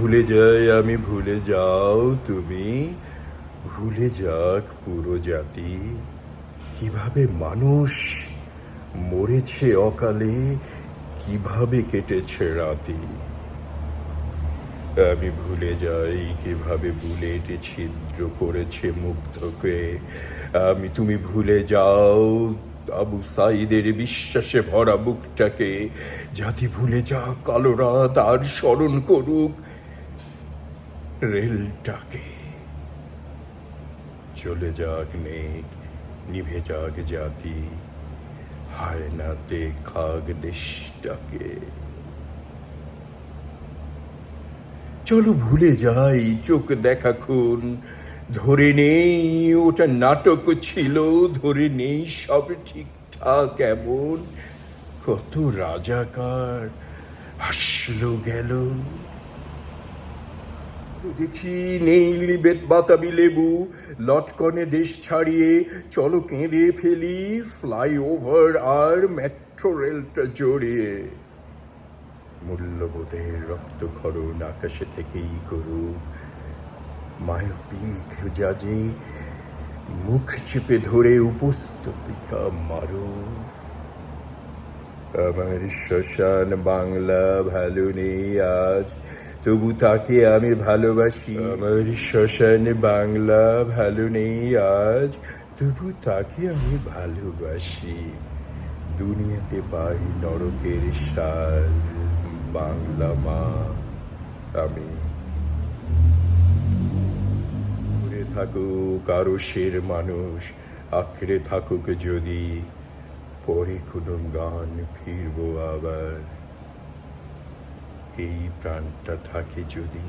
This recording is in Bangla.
ভুলে যাই আমি, ভুলে যাও তুমি। ভুলে যাক পুরো জাতি। কীভাবে মানুষ মরেছে অকালে, কীভাবে কেটেছে রাতি। আমি ভুলে যাই কীভাবে বুলেট ছিদ্র করেছে মুগ্ধকে। আমি, তুমি ভুলে যাও আবু সাইদের বিশ্বাসে ভরা বুকটাকে। জাতি ভুলে যা কালো রাত আর স্মরণ করুক রেলটাকে। চলে যাক মেঘ নিভে যাক জাতি। হায় না দেখাক দেশটাকে। চলো ভুলে যাই চোখ দেখা খুন। ধরে নেই ওটা নাটক ছিল, ধরে নেই সব ঠিকঠাক এমন। কত রাজাকার আসলো গেল। দেখি নেই লিবেত বাতাবি লেবু। লটকনে দেশ ছাড়িয়ে চলো কেঁদে ফেলি ফ্লাইওভার আর মেট্রো রেলটা জড়িয়ে। মূল্যবোধের রক্তক্ষরণ আকাশে থেকেই করুক। মায়োপিক জাজে মুখ চেপে ধরে উপস্থাপিকা মারো। আমার শ্মশান বাংলা ভালো নেই আজ। তবু তাকে আমি ভালোবাসি। আমার শ্মশানে বাংলা ভালো নেই আজ, তবু তাকে আমি ভালোবাসি। দুনিয়াতে পাই নরকের সার, বাংলা মা, আমি। দূরে থাকুক আরও সের মানুষ আখড়ে থাকুক যদি, পরে কোনো গান ফিরবো আবার। এই প্রাণটা থাকে যদি